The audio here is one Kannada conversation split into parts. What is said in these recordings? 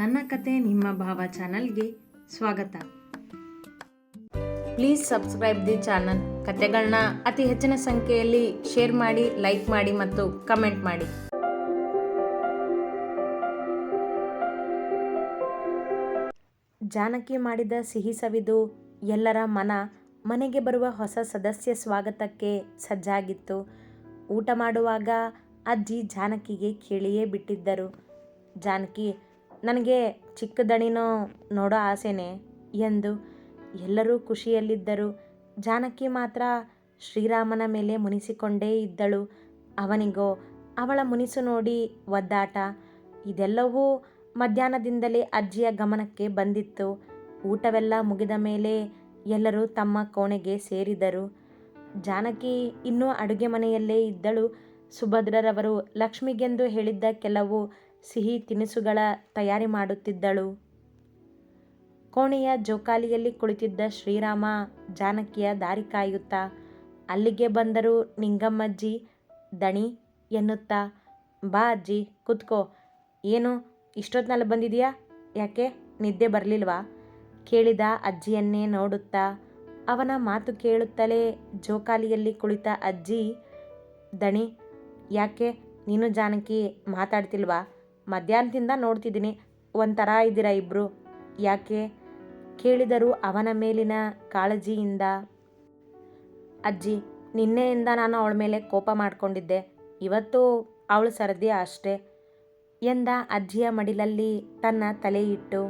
ನನ್ನ ಕತೆ ನಿಮ್ಮ ಭಾವ ಚಾನಲ್ಗೆ ಸ್ವಾಗತ. Please subscribe the channel. ಕತೆಗಳನ್ನ ಅತಿ ಹೆಚ್ಚಿನ ಸಂಖ್ಯೆಯಲ್ಲಿ ಶೇರ್ ಮಾಡಿ, ಲೈಕ್ ಮಾಡಿ ಮತ್ತು ಕಮೆಂಟ್ ಮಾಡಿ. ಜಾನಕಿ ಮಾಡಿದ ಸಿಹಿ ಸವಿದು ಎಲ್ಲರ ಮನ ಮನೆಗೆ ಬರುವ ಹೊಸ ಸದಸ್ಯ ಸ್ವಾಗತಕ್ಕೆ ಸಜ್ಜಾಗಿತ್ತು. ಊಟ ಮಾಡುವಾಗ ಅಜ್ಜಿ ಜಾನಕಿಗೆ ಕೇಳಿಯೇ ಬಿಟ್ಟಿದ್ದರು. ಜಾನಕಿ ನನಗೆ ಚಿಕ್ಕ ದಣಿನೋ ನೋಡೋ ಆಸೆನೆ ಎಂದು ಎಲ್ಲರೂ ಖುಷಿಯಲ್ಲಿದ್ದರು. ಜಾನಕಿ ಮಾತ್ರ ಶ್ರೀರಾಮನ ಮೇಲೆ ಮುನಿಸಿಕೊಂಡೇ ಇದ್ದಳು. ಅವನಿಗೋ ಅವಳ ಮುನಿಸು ನೋಡಿ ಒದ್ದಾಟ. ಇದೆಲ್ಲವೂ ಮಧ್ಯಾಹ್ನದಿಂದಲೇ ಅಜ್ಜಿಯ ಗಮನಕ್ಕೆ ಬಂದಿತ್ತು. ಊಟವೆಲ್ಲ ಮುಗಿದ ಮೇಲೆ ಎಲ್ಲರೂ ತಮ್ಮ ಕೋಣೆಗೆ ಸೇರಿದರು. ಜಾನಕಿ ಇನ್ನೂ ಅಡುಗೆ ಮನೆಯಲ್ಲೇ ಇದ್ದಳು. ಸುಭದ್ರರವರು ಲಕ್ಷ್ಮಿಗೆಂದು ಹೇಳಿದ್ದ ಕೆಲವು ಸಿಹಿ ತಿನಿಸುಗಳ ತಯಾರಿ ಮಾಡುತ್ತಿದ್ದಳು. ಕೋಣೆಯ ಜೋಕಾಲಿಯಲ್ಲಿ ಕುಳಿತಿದ್ದ ಶ್ರೀರಾಮ ಜಾನಕಿಯ ದಾರಿ ಕಾಯುತ್ತಾ, ಅಲ್ಲಿಗೆ ಬಂದರು ನಿಂಗಮ್ಮಜ್ಜಿ, ದಣಿ ಎನ್ನುತ್ತಾ, ಬಾ ಅಜ್ಜಿ, ಕುತ್ಕೋ. ಏನು, ಇಷ್ಟೊತ್ತಿನಲ್ಲಿ ಬಂದಿದೆಯಾ ಯಾಕೆ, ನಿದ್ದೆ ಬರಲಿಲ್ವಾ? ಕೇಳಿದ ಅಜ್ಜಿಯನ್ನೇ ನೋಡುತ್ತಾ, ಅವನ ಮಾತು ಕೇಳುತ್ತಲೇ ಜೋಕಾಲಿಯಲ್ಲಿ ಕುಳಿತ ಅಜ್ಜಿ, ದಣಿ, ಯಾಕೆ, ನೀನು ಜಾನಕಿ, ಮಾತಾಡ್ತಿಲ್ವಾ? ಮಧ್ಯಾಹ್ನದಿಂದ ನೋಡ್ತಿದ್ದೀನಿ. ಒಂಥರ ಇದ್ದೀರಾ ಇಬ್ಬರು ಯಾಕೆ? ಕೇಳಿದರು ಅವನ ಮೇಲಿನ ಕಾಳಜಿಯಿಂದ. ಅಜ್ಜಿ, ನಿನ್ನೆಯಿಂದ ನಾನು ಅವಳ ಮೇಲೆ ಕೋಪ ಮಾಡಿಕೊಂಡಿದ್ದೆ. ಇವತ್ತು ಅವಳು ಸರದಿ ಅಷ್ಟೇ. ಎಂದ ಅಜ್ಜಿಯ ಮಡಿಲಲ್ಲಿ ತನ್ನ ತಲೆ ಇಟ್ಟು,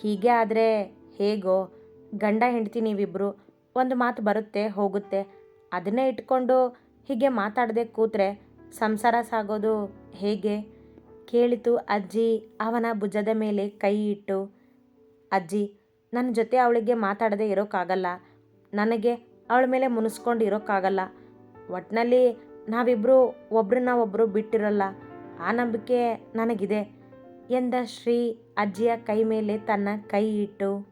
ಹೀಗೆ ಆದರೆ ಹೇಗೋ? ಗಂಡ ಹೆಂಡತಿ ನೀವಿಬ್ಬರು ಒಂದು ಮಾತು ಬರುತ್ತೆ, ಹೋಗುತ್ತೆ. ಅದನ್ನೇ ಇಟ್ಕೊಂಡು ಹೀಗೆ ಮಾತಾಡದೆ ಕೂತ್ರೆ ಸಂಸಾರ ಸಾಗೋದು ಹೇಗೆ? ಕೇಳಿತು, ಅಜ್ಜಿ, ಅವನ ಭುಜದ ಮೇಲೆ ಕೈ ಇಟ್ಟು, ಅಜ್ಜಿ, ನನ್ನ ಜೊತೆ ಅವಳಿಗೆ ಮಾತಾಡದೆ ಇರೋಕ್ಕಾಗಲ್ಲ ನನಗೆ ಅವಳ ಮೇಲೆ ಮುನಿಸ್ಕೊಂಡು ಇರೋಕ್ಕಾಗಲ್ಲ ಒಟ್ಟಿನಲ್ಲಿ ನಾವಿಬ್ಬರು ಒಬ್ರನ್ನ ಒಬ್ಬರು ಬಿಟ್ಟಿರಲ್ಲ. ಆ ನಂಬಿಕೆ ನನಗಿದೆ ಎಂದ ಶ್ರೀ ಅಜ್ಜಿಯ ಕೈ ಮೇಲೆ ತನ್ನ ಕೈ ಇಟ್ಟು.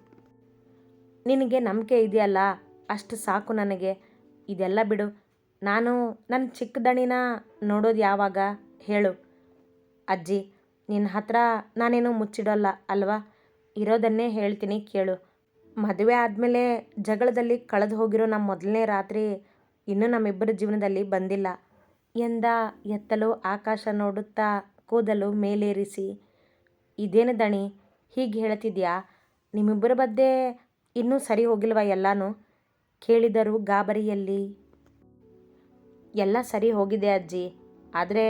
ನಿನಗೆ ನಂಬಿಕೆ ಇದೆಯಲ್ಲ? ಅಷ್ಟು ಸಾಕು ನನಗೆ. ಇದೆಲ್ಲ ಬಿಡು. ನಾನು ನನ್ನ ಚಿಕ್ಕದಣಿನ ನೋಡೋದು ಯಾವಾಗ? ಹೇಳು. ಅಜ್ಜಿ, ನಿನ್ನ ಹತ್ರ ನಾನೇನು ಮುಚ್ಚಿಡೋಲ್ಲ ಅಲ್ವಾ? ಇರೋದನ್ನೇ ಹೇಳ್ತೀನಿ ಕೇಳು. ಮದುವೆ ಆದಮೇಲೆ ಜಗಳದಲ್ಲಿ ಕಳೆದು ಹೋಗಿರೋ ನಮ್ಮ ಮೊದಲನೇ ರಾತ್ರಿ ಇನ್ನೂ ನಮ್ಮಿಬ್ಬರ ಜೀವನದಲ್ಲಿ ಬಂದಿಲ್ಲ. ಎಂದ ಎತ್ತಲು ಆಕಾಶ ನೋಡುತ್ತಾ ಕೂದಲು ಮೇಲೇರಿಸಿ, ಇದೇನು ದಣಿ, ಹೀಗೆ ಹೇಳ್ತಿದ್ಯಾ? ನಿಮ್ಮಿಬ್ಬರ ಬಗ್ಗೆ ಇನ್ನೂ ಸರಿ ಹೋಗಿಲ್ವಾ ಎಲ್ಲನೂ? ಕೇಳಿದರು ಗಾಬರಿಯಲ್ಲಿ. ಎಲ್ಲ ಸರಿ ಹೋಗಿದೆ ಅಜ್ಜಿ, ಆದರೆ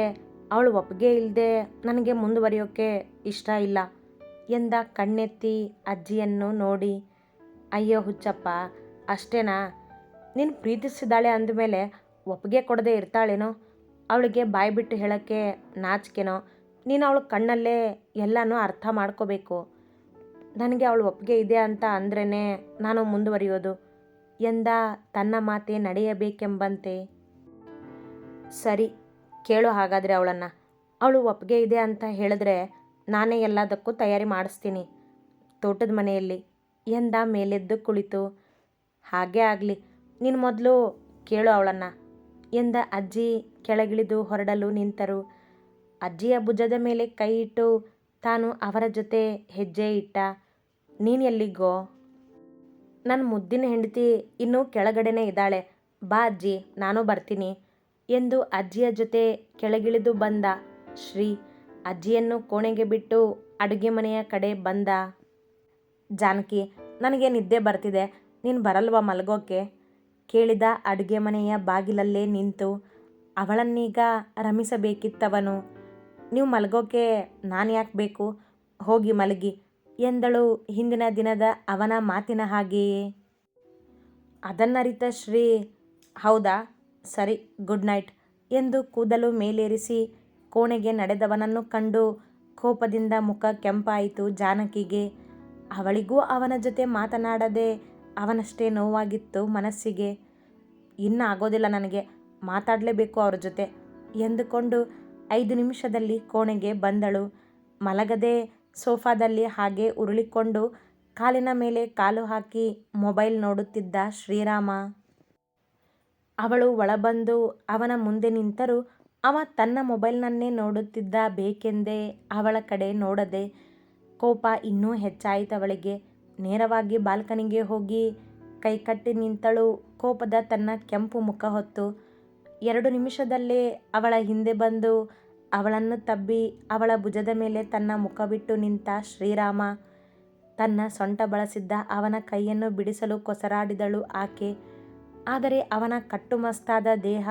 ಅವಳು ಒಪ್ಪಿಗೆ ಇಲ್ಲದೆ ನನಗೆ ಮುಂದುವರಿಯೋಕ್ಕೆ ಇಷ್ಟ ಇಲ್ಲ ಎಂದ ಕಣ್ಣೆತ್ತಿ ಅಜ್ಜಿಯನ್ನು ನೋಡಿ, ಅಯ್ಯೋ ಹುಚ್ಚಪ್ಪ, ಅಷ್ಟೇನಾ? ನೀನು ಪ್ರೀತಿಸಿದ್ದಾಳೆ ಅಂದಮೇಲೆ ಒಪ್ಪಿಗೆ ಕೊಡದೆ ಇರ್ತಾಳೇನೋ? ಅವಳಿಗೆ ಬಾಯಿ ಬಿಟ್ಟು ಹೇಳೋಕ್ಕೆ ನಾಚಿಕೆನೋ? ನೀನು ಅವಳ ಕಣ್ಣಲ್ಲೇ ಎಲ್ಲನೂ ಅರ್ಥ ಮಾಡ್ಕೋಬೇಕು. ನನಗೆ ಅವಳು ಒಪ್ಪಿಗೆ ಇದೆ ಅಂತ ಅಂದ್ರೇ ನಾನು ಮುಂದುವರಿಯೋದು ಎಂದ ತನ್ನ ಮಾತೆ ನಡೆಯಬೇಕೆಂಬಂತೆ. ಸರಿ ಕೇಳು ಹಾಗಾದರೆ ಅವಳನ್ನು. ಅವಳು ಒಪ್ಪಿಗೆ ಇದೆ ಅಂತ ಹೇಳಿದ್ರೆ ನಾನೇ ಎಲ್ಲದಕ್ಕೂ ತಯಾರಿ ಮಾಡಿಸ್ತೀನಿ. ತೋಟದ ಮನೆಯಲ್ಲಿ ಎಂದ ಮೇಲೆದ್ದು ಕುಳಿತು, ಹಾಗೇ ಆಗಲಿ, ನೀನು ಮೊದಲು ಕೇಳು ಅವಳನ್ನು. ಎಂದ ಅಜ್ಜಿ ಕೆಳಗಿಳಿದು ಹೊರಡಲು ನಿಂತರು. ಅಜ್ಜಿಯ ಭುಜದ ಮೇಲೆ ಕೈ ಇಟ್ಟು ತಾನು ಅವರ ಜೊತೆ ಹೆಜ್ಜೆ ಇಟ್ಟ, ನೀನು ಎಲ್ಲಿಗೋ? ನನ್ನ ಮುದ್ದಿನ ಹೆಂಡತಿ ಇನ್ನೂ ಕೆಳಗಡೆನೇ ಇದ್ದಾಳೆ. ಬಾ ಅಜ್ಜಿ, ನಾನು ಬರ್ತೀನಿ. ಎಂದು ಅಜ್ಜಿಯ ಜೊತೆ ಕೆಳಗಿಳಿದು ಬಂದ. ಶ್ರೀ ಅಜ್ಜಿಯನ್ನು ಕೋಣೆಗೆ ಬಿಟ್ಟು ಅಡುಗೆ ಮನೆಯ ಕಡೆ ಬಂದ. ಜಾನಕಿ, ನನಗೆ ನಿದ್ದೆ ಬರ್ತಿದೆ. ನೀನು ಬರಲ್ವಾ ಮಲಗೋಕೆ? ಕೇಳಿದ ಅಡುಗೆ ಮನೆಯ ಬಾಗಿಲಲ್ಲೇ ನಿಂತು, ಅವಳನ್ನೀಗ ರಮಿಸಬೇಕಿತ್ತವನು. ನೀವು ಮಲಗೋಕೆ ನಾನು ಯಾಕೆ ಬೇಕು? ಹೋಗಿ ಮಲಗಿ ಎಂದಳು ಹಿಂದಿನ ದಿನದ ಅವನ ಮಾತಿನ ಹಾಗೆಯೇ. ಅದನ್ನರಿತ ಶ್ರೀ, ಹೌದಾ? ಸರಿ, ಗುಡ್ ನೈಟ್ ಎಂದು ಕೂದಲು ಮೇಲೇರಿಸಿ ಕೋಣೆಗೆ ನಡೆದವನನ್ನು ಕಂಡು ಕೋಪದಿಂದ ಮುಖ ಕೆಂಪಾಯಿತು ಜಾನಕಿಗೆ. ಅವಳಿಗೂ ಅವನ ಜೊತೆ ಮಾತನಾಡದೆ ಅವನಷ್ಟೇ ನೋವಾಗಿತ್ತು ಮನಸ್ಸಿಗೆ. ಇನ್ನು ಆಗೋದಿಲ್ಲ ನನಗೆ, ಮಾತಾಡಲೇಬೇಕು ಅವ್ರ ಜೊತೆ ಎಂದುಕೊಂಡು ಐದು ನಿಮಿಷದಲ್ಲಿ ಕೋಣೆಗೆ ಬಂದಳು. ಮಲಗದೆ ಸೋಫಾದಲ್ಲಿ ಹಾಗೆ ಉರುಳಿಕೊಂಡು ಕಾಲಿನ ಮೇಲೆ ಕಾಲು ಹಾಕಿ ಮೊಬೈಲ್ ನೋಡುತ್ತಿದ್ದ ಶ್ರೀರಾಮ. ಅವಳು ಒಳಬಂದು ಅವನ ಮುಂದೆ ನಿಂತರೂ, ಅವ ತನ್ನ ಮೊಬೈಲ್ನನ್ನೇ ನೋಡುತ್ತಿದ್ದ ಬೇಕೆಂದೇ ಅವಳ ಕಡೆ ನೋಡದೆ ಕೋಪ ಇನ್ನೂ ಹೆಚ್ಚಾಯಿತವಳಿಗೆ ನೇರವಾಗಿ ಬಾಲ್ಕನಿಗೆ ಹೋಗಿ ಕೈಕಟ್ಟಿ ನಿಂತಳು. ಕೋಪದ ತನ್ನ ಕೆಂಪು ಮುಖ ಹೊತ್ತು ಎರಡು ನಿಮಿಷದಲ್ಲೇ ಅವಳ ಹಿಂದೆ ಬಂದು ಅವಳನ್ನು ತಬ್ಬಿ ಅವಳ ಭುಜದ ಮೇಲೆ ತನ್ನ ಮುಖವಿಟ್ಟು ನಿಂತ ಶ್ರೀರಾಮ. ತನ್ನ ಸೊಂಟ ಬಳಸಿದ್ದ ಅವನ ಕೈಯನ್ನು ಬಿಡಿಸಲು ಕೊಸರಾಡಿದಳು ಆಕೆ. ಆದರೆ ಅವನ ಕಟ್ಟುಮಸ್ತಾದ ದೇಹ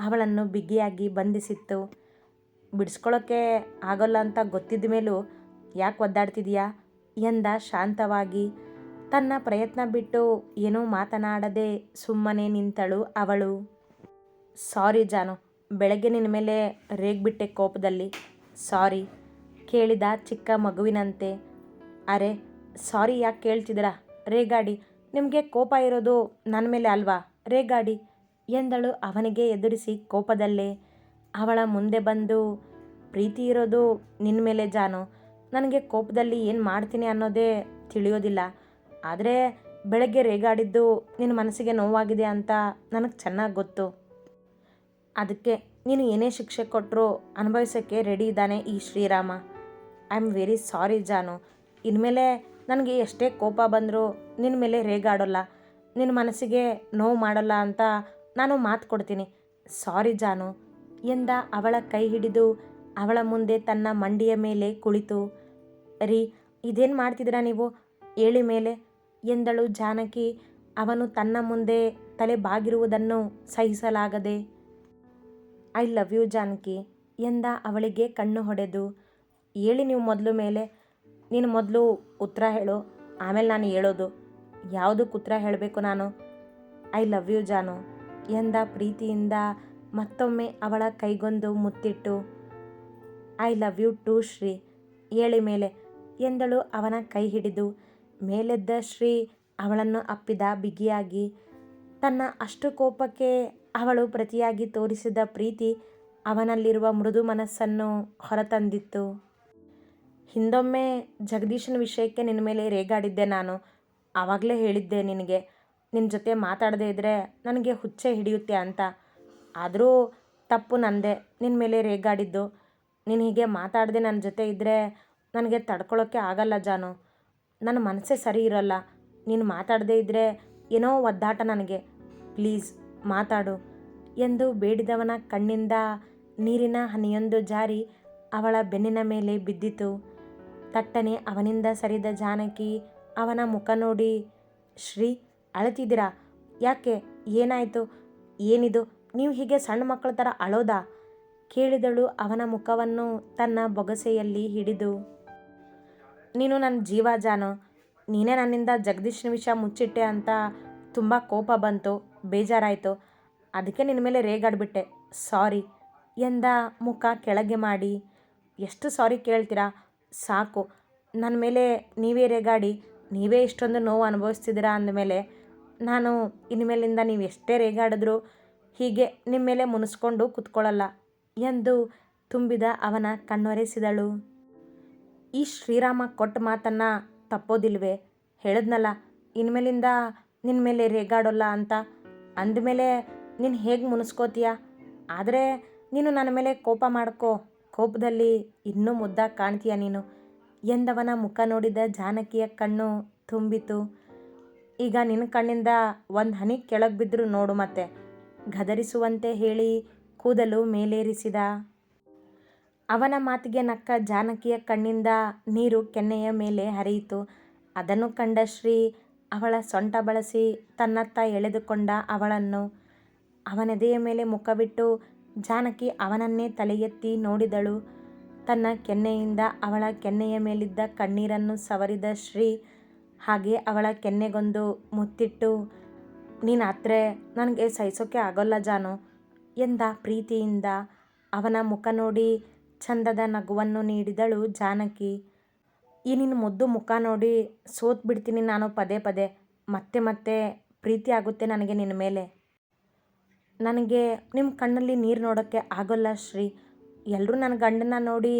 ಅವಳನ್ನು ಬಿಗಿಯಾಗಿ ಬಂಧಿಸಿತ್ತು. ಬಿಡಿಸ್ಕೊಳ್ಳೋಕ್ಕೆ ಆಗೋಲ್ಲ ಅಂತ ಗೊತ್ತಿದ್ದ ಮೇಲೂ, ಯಾಕೆ ಒದ್ದಾಡ್ತಿದೀಯಾ? ಎಂದ ಶಾಂತವಾಗಿ. ತನ್ನ ಪ್ರಯತ್ನ ಬಿಟ್ಟು ಏನೂ ಮಾತನಾಡದೆ ಸುಮ್ಮನೆ ನಿಂತಳು ಅವಳು. ಸಾರಿ ಜಾನು, ಬೆಳಗ್ಗೆ ನಿನ್ನ ಮೇಲೆ ರೇಗ್ಬಿಟ್ಟೆ ಕೋಪದಲ್ಲಿ. ಸಾರಿ, ಕೇಳಿದ ಚಿಕ್ಕ ಮಗುವಿನಂತೆ. ಅರೆ, ಸಾರಿ ಯಾಕೆ ಕೇಳ್ತಿದ್ದೀರಾ? ರೇಗಾಡಿ, ನಿಮಗೆ ಕೋಪ ಇರೋದು ನನ್ನ ಮೇಲೆ ಅಲ್ವಾ? ರೇಗಾಡಿ ಎಂದಳು ಅವನಿಗೆ ಎದುರಿಸಿ ಕೋಪದಲ್ಲೇ. ಅವಳ ಮುಂದೆ ಬಂದು, ಪ್ರೀತಿ ಇರೋದು ನಿನ್ನ ಮೇಲೆ ಜಾನು. ನನಗೆ ಕೋಪದಲ್ಲಿ ಏನು ಮಾಡ್ತೀನಿ ಅನ್ನೋದೇ ತಿಳಿಯೋದಿಲ್ಲ. ಆದರೆ ಬೆಳಗ್ಗೆ ರೇಗಾಡಿದ್ದು ನಿನ್ನ ಮನಸ್ಸಿಗೆ ನೋವಾಗಿದೆ ಅಂತ ನನಗೆ ಚೆನ್ನಾಗಿ ಗೊತ್ತು. ಅದಕ್ಕೆ ನೀನು ಏನೇ ಶಿಕ್ಷೆ ಕೊಟ್ಟರು ಅನುಭವಿಸೋಕ್ಕೆ ರೆಡಿ ಇದ್ದಾನೆ ಈ Shriram. I am very sorry Janu. ಇನ್ಮೇಲೆ ನನಗೆ ಎಷ್ಟೇ ಕೋಪ ಬಂದರೂ ನಿನ್ನ ಮೇಲೆ ರೇಗಾಡೋಲ್ಲ. ನಿನ್ನ ಮನಸ್ಸಿಗೆ ನೋವು ಮಾಡಲ್ಲ ಅಂತ ನಾನು ಮಾತು ಕೊಡ್ತೀನಿ. ಸಾರಿ ಜಾನು. ಎಂದ ಅವಳ ಕೈ ಹಿಡಿದು ಅವಳ ಮುಂದೆ ತನ್ನ ಮಂಡಿಯ ಮೇಲೆ ಕುಳಿತು. ರೀ, ಇದೇನು ಮಾಡ್ತಿದ್ದೀರಾ ನೀವು? ಏಳಿ ಮೇಲೆ ಎಂದಳು ಜಾನಕಿ. ಅವನು ತನ್ನ ಮುಂದೆ ತಲೆ ಬಾಗಿರುವುದನ್ನು ಸಹಿಸಲಾಗದೆ. ಐ ಲವ್ ಯು ಜಾನಕಿ ಎಂದ ಅವಳಿಗೆ ಕಣ್ಣು ಹೊಡೆದು. ಹೇಳಿ ನೀವು ಮೊದಲು ಮೇಲೆ, ನೀನು ಮೊದಲು ಉತ್ತರ ಹೇಳು. ಆಮೇಲೆ ನಾನು ಹೇಳೋದು. ಯಾವುದಕ್ಕೆ ಉತ್ತರ ಹೇಳಬೇಕು ನಾನು? ಐ ಲವ್ ಯು ಜಾನು. ಎಂದ ಪ್ರೀತಿಯಿಂದ ಮತ್ತೊಮ್ಮೆ ಅವಳ ಕೈಗೊಂದು ಮುತ್ತಿಟ್ಟು I love you too Shri. ಹೇಳಿ ಮೇಲೆ ಎಂದಳು ಅವನ ಕೈ ಹಿಡಿದು. ಮೇಲೆದ್ದ ಶ್ರೀ ಅವಳನ್ನು ಅಪ್ಪಿದ ಬಿಗಿಯಾಗಿ, ತನ್ನ ಅಷ್ಟು ಕೋಪಕ್ಕೆ ಅವಳು ಪ್ರತಿಯಾಗಿ ತೋರಿಸಿದ ಪ್ರೀತಿ ಅವನಲ್ಲಿರುವ ಮೃದು ಮನಸ್ಸನ್ನು ಹೊರತಂದಿತ್ತು. ಹಿಂದೊಮ್ಮೆ ಜಗದೀಶನ ವಿಷಯಕ್ಕೆ ನಿನ್ನ ಮೇಲೆ ರೇಗಾಡಿದ್ದೆ ನಾನು. ಆವಾಗಲೇ ಹೇಳಿದ್ದೆ ನಿನಗೆ ನಿನ್ನ ಜೊತೆ ಮಾತಾಡದೇ ಇದ್ದರೆ ನನಗೆ ಹುಚ್ಚೆ ಹಿಡಿಯುತ್ತೆ ಅಂತ. ಆದರೂ ತಪ್ಪು ನಂದೆ. ನಿನ್ನ ಮೇಲೆ ರೇಗಾಡಿದ್ದು. ನೀನು ಹೀಗೆ ಮಾತಾಡದೆ ನನ್ನ ಜೊತೆ ಇದ್ದರೆ ನನಗೆ ತಡ್ಕೊಳ್ಳೋಕ್ಕೆ ಆಗಲ್ಲ ಜಾನು. ನನ್ನ ಮನಸ್ಸೇ ಸರಿ ಇರಲ್ಲ. ನೀನು ಮಾತಾಡದೇ ಇದ್ದರೆ ಏನೋ ಒದ್ದಾಟ ನನಗೆ. ಪ್ಲೀಸ್ ಮಾತಾಡು. ಎಂದು ಬೇಡಿದವನ ಕಣ್ಣಿಂದ ನೀರಿನ ಹನಿಯೊಂದು ಜಾರಿ ಅವಳ ಬೆನ್ನಿನ ಮೇಲೆ ಬಿದ್ದಿತು. ತಟ್ಟನೆ ಅವನಿಂದ ಸರಿದ ಜಾನಕಿ ಅವನ ಮುಖ ನೋಡಿ, ಶ್ರೀ, ಅಳತಿದ್ದೀರಾ? ಯಾಕೆ? ಏನಾಯಿತು? ಏನಿದು? ನೀವು ಹೀಗೆ ಸಣ್ಣ ಮಕ್ಕಳ ಥರ ಅಳೋದಾ? ಕೇಳಿದಳು ಅವನ ಮುಖವನ್ನು ತನ್ನ ಬೊಗಸೆಯಲ್ಲಿ ಹಿಡಿದು. ನೀನು ನನ್ನ ಜೀವ ಜಾನು. ನೀನೇ ನನ್ನಿಂದ ಜಗದೀಶನ ವಿಷಯ ಮುಚ್ಚಿಟ್ಟೆ ಅಂತ ತುಂಬ ಕೋಪ ಬಂತು. ಬೇಜಾರಾಯಿತು. ಅದಕ್ಕೆ ನಿನ್ನ ಮೇಲೆ ರೇಗಾಡ್ಬಿಟ್ಟೆ. ಸಾರಿ ಎಂದ ಮುಖ ಕೆಳಗೆ ಮಾಡಿ. ಎಷ್ಟು ಸಾರಿ ಕೇಳ್ತೀರಾ? ಸಾಕು. ನನ್ನ ಮೇಲೆ ನೀವೇ ರೇಗಾಡಿ. ನೀವೇ ಇಷ್ಟೊಂದು ನೋವು ಅನುಭವಿಸ್ತಿದ್ದೀರಾ ಅಂದಮೇಲೆ ನಾನು ಇನ್ಮೇಲಿಂದ ನೀವು ಎಷ್ಟೇ ರೇಗಾಡಿದ್ರು ಹೀಗೆ ನಿಮ್ಮ ಮೇಲೆ ಮುನಿಸ್ಕೊಂಡು ಕೂತ್ಕೊಳ್ಳಲ್ಲ ಎಂದು ತುಂಬಿದ ಅವನ ಕಣ್ಣೊರೆಸಿದಳು. ಈ ಶ್ರೀರಾಮ ಕೊಟ್ಟ ಮಾತನ್ನು ತಪ್ಪೋದಿಲ್ವೇ? ಹೇಳಿದ್ನಲ್ಲ, ಇನ್ಮೇಲಿಂದ ನಿನ್ನ ಮೇಲೆ ರೇಗಾಡೋಲ್ಲ ಅಂತ. ಅಂದಮೇಲೆ ನೀನು ಹೇಗೆ ಮುನಿಸ್ಕೋತೀಯ? ಆದರೆ ನೀನು ನನ್ನ ಮೇಲೆ ಕೋಪ ಮಾಡ್ಕೋ. ಕೋಪದಲ್ಲಿ ಇನ್ನೂ ಮುದ್ದಾಗಿ ಕಾಣ್ತೀಯ ನೀನು? ಎಂದವನ ಮುಖ ನೋಡಿದ ಜಾನಕಿಯ ಕಣ್ಣು ತುಂಬಿತು. ಈಗ ನಿನ್ನ ಕಣ್ಣಿಂದ ಒಂದು ಹನಿ ಕೆಳಗೆ ಬಿದ್ದರು ನೋಡು ಮತ್ತೆ, ಗದರಿಸುವಂತೆ ಹೇಳಿ ಕೂದಲು ಮೇಲೇರಿಸಿದ. ಅವನ ಮಾತಿಗೆ ನಕ್ಕ ಜಾನಕಿಯ ಕಣ್ಣಿಂದ ನೀರು ಕೆನ್ನೆಯ ಮೇಲೆ ಹರಿಯಿತು. ಅದನ್ನು ಕಂಡ ಶ್ರೀ ಅವಳ ಸೊಂಟ ಬಳಸಿ ತನ್ನತ್ತ ಎಳೆದುಕೊಂಡ ಅವಳನ್ನು. ಅವನೆದೆಯ ಮೇಲೆ ಮುಖವಿಟ್ಟು ಜಾನಕಿ ಅವನನ್ನೇ ತಲೆಯೆತ್ತಿ ನೋಡಿದಳು. ತನ್ನ ಕೆನ್ನೆಯಿಂದ ಅವಳ ಕೆನ್ನೆಯ ಮೇಲಿದ್ದ ಕಣ್ಣೀರನ್ನು ಸವರಿದ ಶ್ರೀ ಹಾಗೆ ಅವಳ ಕೆನ್ನೆಗೊಂದು ಮುತ್ತಿಟ್ಟು, ನೀನು ಹತ್ರ ನನಗೆ ಸಹಿಸೋಕ್ಕೆ ಆಗೋಲ್ಲ ಜಾನು, ಎಂದ ಪ್ರೀತಿಯಿಂದ ಅವನ ಮುಖ ನೋಡಿ ಚಂದದ ನಗುವನ್ನು ನೀಡಿದಳು ಜಾನಕಿ. ಈ ನಿನ್ನ ಮುದ್ದು ಮುಖ ನೋಡಿ ಸೋತ್ ಬಿಡ್ತೀನಿ ನಾನು ಪದೇ ಪದೇ, ಮತ್ತೆ ಮತ್ತೆ ಪ್ರೀತಿ ಆಗುತ್ತೆ ನನಗೆ ನಿನ್ನ ಮೇಲೆ. ನನಗೆ ನಿಮ್ಮ ಕಣ್ಣಲ್ಲಿ ನೀರು ನೋಡೋಕ್ಕೆ ಆಗೋಲ್ಲ ಶ್ರೀ ಎಲ್ಲರೂ ನನ್ನ ಗಂಡನ ನೋಡಿ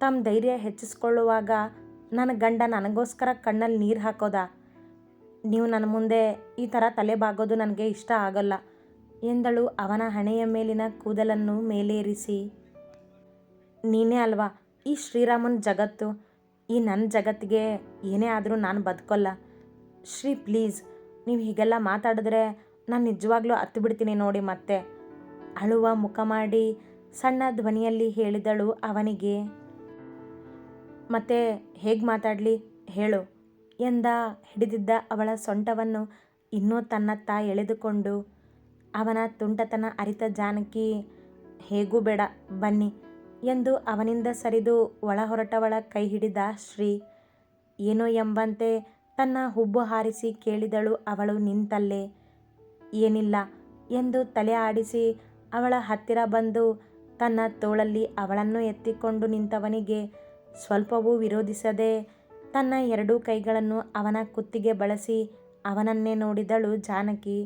ತಮ್ಮ ಧೈರ್ಯ ಹೆಚ್ಚಿಸ್ಕೊಳ್ಳುವಾಗ ನನ್ನ ಗಂಡ ನನಗೋಸ್ಕರ ಕಣ್ಣಲ್ಲಿ ನೀರು ಹಾಕೋದಾ. ನೀವು ನನ್ನ ಮುಂದೆ ಈ ಥರ ತಲೆ ಬಾಗೋದು ನನಗೆ ಇಷ್ಟ ಆಗಲ್ಲ. ಎಂದಳು ಅವನ ಹಣೆಯ ಮೇಲಿನ ಕೂದಲನ್ನು ಮೇಲೇರಿಸಿ. ನೀನೇ ಅಲ್ವಾ ಈ ಶ್ರೀರಾಮನ ಜಗತ್ತು? ಈ ನನ್ನ ಜಗತ್ತಿಗೆ ಏನೇ ಆದರೂ ನಾನು ಬದುಕೋಲ್ಲ. ಶ್ರೀ ಪ್ಲೀಸ್, ನೀವು ಹೀಗೆಲ್ಲ ಮಾತಾಡಿದ್ರೆ ನಾನು ನಿಜವಾಗ್ಲೂ ಹತ್ತು ಬಿಡ್ತೀನಿ ನೋಡಿ ಮತ್ತೆ. ಅಳುವ ಮುಖ ಮಾಡಿ ಸಣ್ಣ ಧ್ವನಿಯಲ್ಲಿ ಹೇಳಿದಳು ಅವನಿಗೆ, ಮತ್ತೆ ಹೇಗೆ ಮಾತಾಡಲಿ? ಹೇಳು ಎಂದ ಹಿಡಿದಿದ್ದ ಅವಳ ಸೊಂಟವನ್ನು ಇನ್ನೂ ತನ್ನತ್ತ ಎಳೆದುಕೊಂಡು, ಅವನ ತುಂಟತನ ಅರಿತ ಜಾನಕಿ, ಹೇಗೂ ಬೇಡ, ಬನ್ನಿ ಎಂದು ಅವನಿಂದ ಸರಿದು ಒಳ ಹೊರಟವಳ ಕೈ ಹಿಡಿದ ಶ್ರೀ, ಏನೋ ಎಂಬಂತೆ ತನ್ನ ಹುಬ್ಬು ಹಾರಿಸಿ ಕೇಳಿದಳು ಅವಳು ನಿಂತಲ್ಲೇ, ಏನಿಲ್ಲ ಎಂದು ತಲೆ ಆಡಿಸಿ ಅವಳ ಹತ್ತಿರ ಬಂದು ತನ್ನ ತೋಳಲ್ಲಿ ಅವಳನ್ನು ಎತ್ತಿಕೊಂಡು ನಿಂತವನಿಗೆ ಸ್ವಲ್ಪವೂ ವಿರೋಧಿಸದೆ ತನ್ನ ಎರಡೂ ಕೈಗಳನ್ನು ಅವನ ಕುತ್ತಿಗೆ ಬಳಸಿ ಅವನನ್ನೇ ನೋಡಿದಳು ಜಾನಕಿ.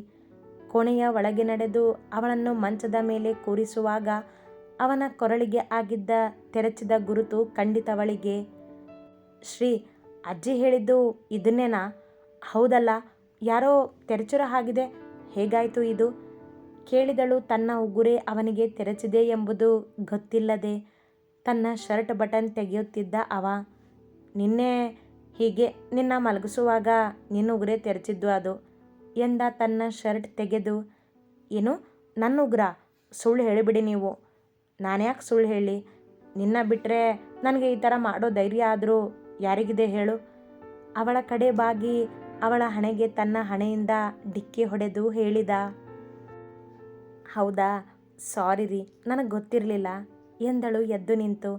ಕೋಣೆಯ ಒಳಗೆ ನಡೆದು ಅವಳನ್ನು ಮಂಚದ ಮೇಲೆ ಕೂರಿಸುವಾಗ ಅವನ ಕೊರಳಿಗೆ ಆಗಿದ್ದ ತೆರೆಚಿದ ಗುರುತು ಖಂಡಿತವಳಿಗೆ, ಶ್ರೀ, ಅಜ್ಜಿ ಹೇಳಿದ್ದು ಇದನ್ನೇನಾ? ಹೌದಲ್ಲ, ಯಾರೋ ತೆರಚುರ ಆಗಿದೆ ಹೇಗಾಯಿತು ಇದು? ಕೇಳಿದಳು, ತನ್ನ ಉಗುರೇ ಅವನಿಗೆ ತೆರೆಚಿದೆ ಎಂಬುದು ಗೊತ್ತಿಲ್ಲದೆ ತನ್ನ ಶರ್ಟ್ ಬಟನ್ ತೆಗೆಯುತ್ತಿದ್ದ ಅವ, ನಿನ್ನೆ ಹೀಗೆ ನಿನ್ನ ಮಲಗಿಸುವಾಗ ನಿನ್ನ ಉಗುರೇ ತೆರೆಚಿದ್ದು ಅದು ಎಂದ ತನ್ನ ಶರ್ಟ್ ತೆಗೆದು, ಏನು, ನನ್ನ ಉಗ್ರ? ಸುಳ್ಳು ಹೇಳಿಬಿಡಿ ನೀವು. ನಾನ್ಯಾಕೆ ಸುಳ್ಳು ಹೇಳಿ? ನಿನ್ನ ಬಿಟ್ಟರೆ ನನಗೆ ಈ ಥರ ಮಾಡೋ ಧೈರ್ಯ ಆದರೂ ಯಾರಿಗಿದೆ ಹೇಳು. ಅವಳ ಕಡೆ ಬಾಗಿ ಅವಳ ಹಣೆಗೆ ತನ್ನ ಹಣೆಯಿಂದ ಡಿಕ್ಕಿ ಹೊಡೆದು ಹೇಳಿದ ಹೌದಾ? ಸಾರಿ ರೀ. ನನಗೆ ಗೊತ್ತಿರಲಿಲ್ಲ. ಎಂದಳು ಎದ್ದು ನಿಂತು.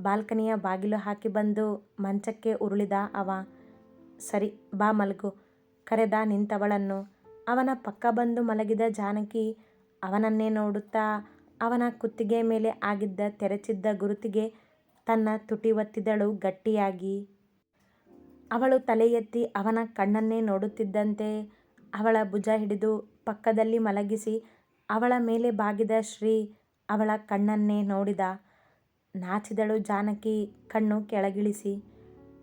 ಬಾಲ್ಕನಿಯ ಬಾಗಿಲು ಹಾಕಿ ಬಂದು ಮಂಚಕ್ಕೆ ಉರುಳಿದ ಅವ. ಸರಿ, ಬಾ ಮಲಗು. ಕರೆದ ನಿಂತವಳನ್ನು. ಅವನ ಪಕ್ಕ ಬಂದು ಮಲಗಿದ ಜಾನಕಿ ಅವನನ್ನೇ ನೋಡುತ್ತಾ ಅವನ ಕುತ್ತಿಗೆ ಮೇಲೆ ಆಗಿದ್ದ ತೆರೆಚಿದ್ದ ಗುರುತಿಗೆ ತನ್ನ ತುಟಿ ಒತ್ತಿದಳು ಗಟ್ಟಿಯಾಗಿ. ಅವಳು ತಲೆ ಎತ್ತಿ ಅವನ ಕಣ್ಣನ್ನೇ ನೋಡುತ್ತಿದ್ದಂತೆ ಅವಳ ಭುಜ ಹಿಡಿದು ಪಕ್ಕದಲ್ಲಿ ಮಲಗಿಸಿ ಅವಳ ಮೇಲೆ ಬಾಗಿದ ಶ್ರೀ ಅವಳ ಕಣ್ಣನ್ನೇ ನೋಡಿದ. ನಾಚಿದಳು ಜಾನಕಿ ಕಣ್ಣು ಕೆಳಗಿಳಿಸಿ.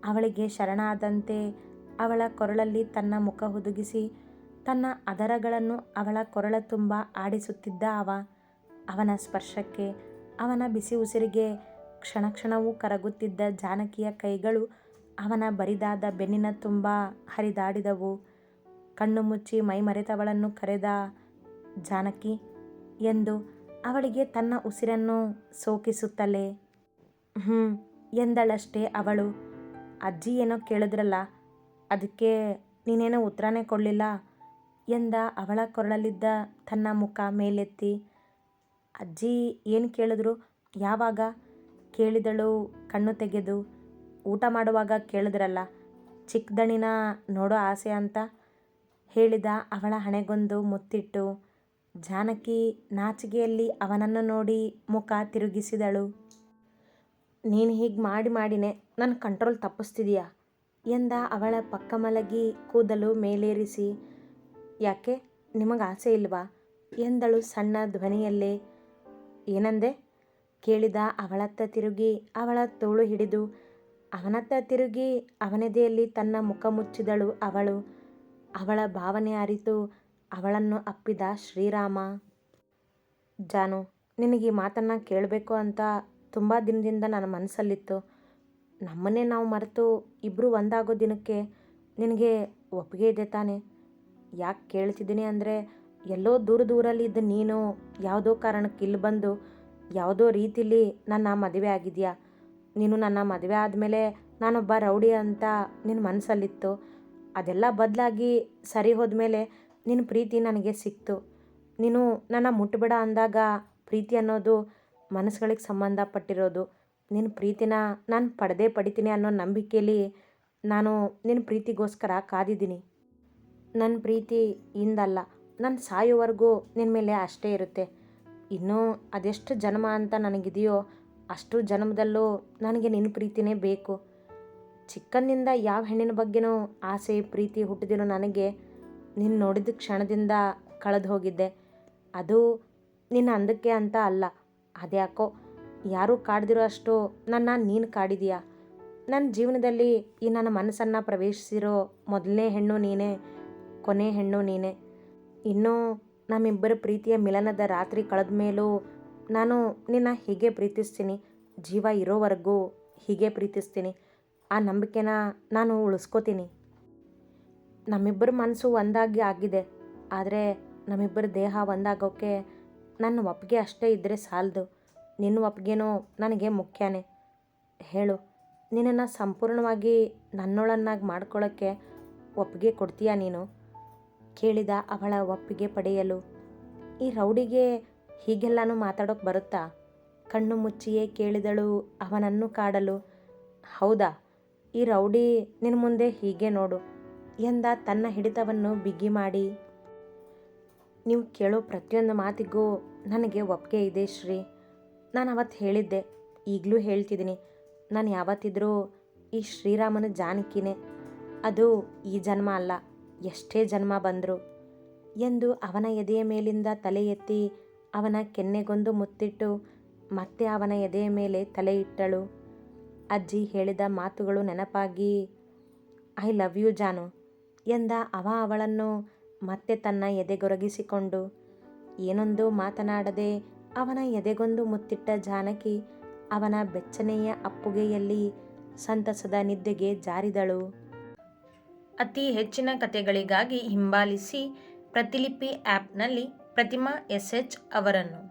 ಅವಳಿಗೆ ಶರಣಾದಂತೆ ಅವಳ ಕೊರಳಲ್ಲಿ ತನ್ನ ಮುಖ ಹುದುಗಿಸಿ. ತನ್ನ ಅದರಗಳನ್ನು ಅವಳ ಕೊರಳ ತುಂಬ ಆಡಿಸುತ್ತಿದ್ದ ಅವ. ಅವನ ಸ್ಪರ್ಶಕ್ಕೆ, ಅವನ ಬಿಸಿ ಉಸಿರಿಗೆ ಕ್ಷಣ ಕ್ಷಣವೂ ಕರಗುತ್ತಿದ್ದ ಜಾನಕಿಯ ಕೈಗಳು ಅವನ ಬರಿದಾದ ಬೆನ್ನಿನ ತುಂಬ ಹರಿದಾಡಿದವು. ಕಣ್ಣು ಮುಚ್ಚಿ ಮೈಮರೆತವಳನ್ನು ಕರೆದ ಜಾನಕಿ, ಎಂದು ಅವಳಿಗೆ ತನ್ನ ಉಸಿರನ್ನು ಸೋಕಿಸುತ್ತಲೇ ಹ್ಞೂ ಎಂದಳಷ್ಟೇ ಅವಳು. ಅಜ್ಜಿ ಏನೋ ಕೇಳಿದ್ರಲ್ಲ, ಅದಕ್ಕೆ ನೀನೇನೋ ಉತ್ತರನೇ ಕೊಡಲಿಲ್ಲ, ಎಂದ ಅವಳ ಕೊರಳಲ್ಲಿದ್ದ ತನ್ನ ಮುಖ ಮೇಲೆತ್ತಿ. ಅಜ್ಜಿ ಏನು ಕೇಳಿದ್ರು? ಯಾವಾಗ? ಕೇಳಿದಳು ಕಣ್ಣು ತೆಗೆದು. ಊಟ ಮಾಡುವಾಗ ಕೇಳಿದ್ರಲ್ಲ ಚಿಕ್ಕದಣಿನ ನೋಡೋ ಆಸೆ ಅಂತ, ಹೇಳಿದ ಅವಳ ಹಣೆಗೊಂದು ಮುತ್ತಿಟ್ಟು. ಜಾನಕಿ ನಾಚಿಗೆಯಲ್ಲಿ ಅವನನ್ನು ನೋಡಿ ಮುಖ ತಿರುಗಿಸಿದಳು. ನೀನು ಹೀಗೆ ಮಾಡಿ ಮಾಡಿನೆ ನನ್ನ ಕಂಟ್ರೋಲ್ ತಪ್ಪಿಸ್ತಿದೀಯಾ? ಎಂದ ಅವಳ ಪಕ್ಕ ಮಲಗಿ ಕೂದಲು ಮೇಲೇರಿಸಿ. ಯಾಕೆ? ನಿಮಗೆ ಆಸೆ ಇಲ್ವಾ? ಎಂದಳು ಸಣ್ಣ ಧ್ವನಿಯಲ್ಲೇ. ಏನಂದೆ? ಕೇಳಿದ ಅವಳತ್ತ ತಿರುಗಿ ಅವಳ ತೋಳು ಹಿಡಿದು. ಅವನತ್ತ ತಿರುಗಿ ಅವನದೆಯಲ್ಲಿ ತನ್ನ ಮುಖ ಮುಚ್ಚಿದಳು ಅವಳು. ಅವಳ ಭಾವನೆ ಅರಿತು ಅವಳನ್ನು ಅಪ್ಪಿದ ಶ್ರೀರಾಮ, ಜಾನು, ನಿನಗೆ ಈ ಮಾತನ್ನು ಕೇಳಬೇಕು ಅಂತ ತುಂಬ ದಿನದಿಂದ ನನ್ನ ಮನಸ್ಸಲ್ಲಿತ್ತು. ನಮ್ಮನ್ನೇ ನಾವು ಮರೆತು ಇಬ್ಬರು ಒಂದಾಗೋ ದಿನಕ್ಕೆ ನಿನಗೆ ಒಪ್ಪಿಗೆ ಇದೆ ತಾನೆ? ಯಾಕೆ ಕೇಳ್ತಿದ್ದೀನಿ ಅಂದರೆ, ಎಲ್ಲೋ ದೂರ ದೂರಲ್ಲಿ ಇದ್ದ ನೀನು ಯಾವುದೋ ಕಾರಣಕ್ಕೆ ಇಲ್ಲಿ ಬಂದು ಯಾವುದೋ ರೀತಿಲಿ ನನ್ನ ಮದುವೆ ಆಗಿದೆಯಾ? ನೀನು ನನ್ನ ಮದುವೆ ಆದಮೇಲೆ ನಾನೊಬ್ಬ ರೌಡಿ ಅಂತ ನಿನ್ನ ಮನಸ್ಸಲ್ಲಿತ್ತು. ಅದೆಲ್ಲ ಬದಲಾಗಿ ಸರಿ ಹೋದ್ಮೇಲೆ ನಿನ್ನ ಪ್ರೀತಿ ನನಗೆ ಸಿಕ್ತು. ನೀನು ನನ್ನ ಮುಟ್ಟಬೇಡ ಅಂದಾಗ ಪ್ರೀತಿ ಅನ್ನೋದು ಮನಸ್ಸುಗಳಿಗೆ ಸಂಬಂಧಪಟ್ಟಿರೋದು. ನಿನ್ನ ಪ್ರೀತಿನ ನಾನು ಪಡೆದೇ ಪಡಿತೀನಿ ಅನ್ನೋ ನಂಬಿಕೆಯಲ್ಲಿ ನಾನು ನಿನ್ನ ಪ್ರೀತಿಗೋಸ್ಕರ ಕಾದಿದ್ದೀನಿ. ನನ್ನ ಪ್ರೀತಿ ಇಂದಲ್ಲ ನನ್ನ ಸಾಯೋವರೆಗೂ ನಿನ್ನ ಮೇಲೆ ಅಷ್ಟೇ ಇರುತ್ತೆ. ಇನ್ನೂ ಅದೆಷ್ಟು ಜನ್ಮ ಅಂತ ನನಗಿದೆಯೋ ಅಷ್ಟು ಜನ್ಮದಲ್ಲೂ ನನಗೆ ನಿನ್ನ ಪ್ರೀತಿನೇ ಬೇಕು. ಚಿಕ್ಕಂದಿಂದ ಯಾವ ಹೆಣ್ಣಿನ ಬಗ್ಗೆನೂ ಆಸೆ, ಪ್ರೀತಿ ಹುಟ್ಟಿದಿರೋ ನನಗೆ ನಿನ್ನ ನೋಡಿದ ಕ್ಷಣದಿಂದ ಕಳೆದು ಹೋಗಿದ್ದೆ. ಅದು ನಿನ್ನ ಅಂದಕ್ಕೆ ಅಂತ ಅಲ್ಲ. ಅದ್ಯಾಕೋ, ಯಾರೂ ಕಾಡ್ದಿರೋ ಅಷ್ಟು ನನ್ನ ನೀನು ಕಾಡಿದೀಯಾ. ನನ್ನ ಜೀವನದಲ್ಲಿ ಈ ನನ್ನ ಮನಸ್ಸನ್ನು ಪ್ರವೇಶಿಸಿರೋ ಮೊದಲನೇ ಹೆಣ್ಣು ನೀನೇ, ಕೊನೆ ಹೆಣ್ಣು ನೀನೇ. ಇನ್ನೂ ನಮ್ಮಿಬ್ಬರ ಪ್ರೀತಿಯ ಮಿಲನದ ರಾತ್ರಿ ಕಳೆದ ಮೇಲೂ ನಾನು ನಿನ್ನ ಹೀಗೆ ಪ್ರೀತಿಸ್ತೀನಿ. ಜೀವ ಇರೋವರೆಗೂ ಹೀಗೆ ಪ್ರೀತಿಸ್ತೀನಿ. ಆ ನಂಬಿಕೆನ ನಾನು ಉಳಿಸ್ಕೋತೀನಿ. ನಮ್ಮಿಬ್ಬರ ಮನಸ್ಸು ಒಂದಾಗಿ ಆಗಿದೆ. ಆದರೆ ನಮ್ಮಿಬ್ಬರ ದೇಹ ಒಂದಾಗೋಕ್ಕೆ ನನ್ನ ಒಪ್ಪಿಗೆ ಅಷ್ಟೇ ಇದ್ದರೆ ಸಾಲದು. ನಿನ್ನ ಒಪ್ಪಿಗೆನೂ ನನಗೆ ಮುಖ್ಯನೇ. ಹೇಳು, ನಿನ್ನನ್ನು ಸಂಪೂರ್ಣವಾಗಿ ನನ್ನೊಳನ್ನಾಗಿ ಮಾಡ್ಕೊಳ್ಳೋಕ್ಕೆ ಒಪ್ಪಿಗೆ ಕೊಡ್ತೀಯಾ ನೀನು? ಕೇಳಿದ ಅವಳ ಒಪ್ಪಿಗೆ ಪಡೆಯಲು, ಈ ರೌಡಿಗೆ ಹೀಗೆಲ್ಲನೂ ಮಾತಾಡೋಕ್ಕೆ ಬರುತ್ತಾ? ಕಣ್ಣು ಮುಚ್ಚಿಯೇ ಕೇಳಿದಳು ಅವನನ್ನು ಕಾಡಲು, ಹೌದಾ, ಈ ರೌಡಿ ನಿನ್ನ ಮುಂದೆ ಹೀಗೆ ನೋಡು. ಎಂದ ತನ್ನ ಹಿಡಿತವನ್ನು ಬಿಗಿ ಮಾಡಿ, ನೀವು ಕೇಳೋ ಪ್ರತಿಯೊಂದು ಮಾತಿಗೂ ನನಗೆ ಒಪ್ಪಿಗೆ ಇದೆ ಶ್ರೀ. ನಾನು ಅವತ್ತು ಹೇಳಿದ್ದೆ, ಈಗಲೂ ಹೇಳ್ತಿದ್ದೀನಿ. ನಾನು ಯಾವತ್ತಿದ್ರೂ ಈ ಶ್ರೀರಾಮನ ಜಾನಕಿನೇ. ಅದು ಈ ಜನ್ಮ ಅಲ್ಲ, ಎಷ್ಟೇ ಜನ್ಮ ಬಂದರು. ಎಂದು ಅವನ ಎದೆಯ ಮೇಲಿಂದ ತಲೆ ಎತ್ತಿ ಅವನ ಕೆನ್ನೆಗೊಂದು ಮುತ್ತಿಟ್ಟು ಮತ್ತೆ ಅವನ ಎದೆಯ ಮೇಲೆ ತಲೆ ಇಟ್ಟಳು. ಅಜ್ಜಿ ಹೇಳಿದ ಮಾತುಗಳು ನೆನಪಾಗಿ, ಐ ಲವ್ ಯು, ಜಾನು. ಎಂದ ಅವ ಅವಳನ್ನು ಮತ್ತೆ ತನ್ನ ಎದೆಗೊರಗಿಸಿಕೊಂಡು, ಏನೊಂದು ಮಾತನಾಡದೆ ಅವನ ಎದೆಗೊಂದು ಮುತ್ತಿಟ್ಟ ಜಾನಕಿ ಅವನ ಬೆಚ್ಚನೆಯ ಅಪ್ಪುಗೆಯಲ್ಲಿ ಸಂತಸದ ನಿದ್ದೆಗೆ ಜಾರಿದಳು. ಅತಿ ಹೆಚ್ಚಿನ ಕಥೆಗಳಿಗಾಗಿ ಹಿಂಬಾಲಿಸಿ ಪ್ರತಿಲಿಪಿ ಆ್ಯಪ್ನಲ್ಲಿ ಪ್ರತಿಮಾ ಎಸ್ ಎಚ್ ಅವರನ್ನು.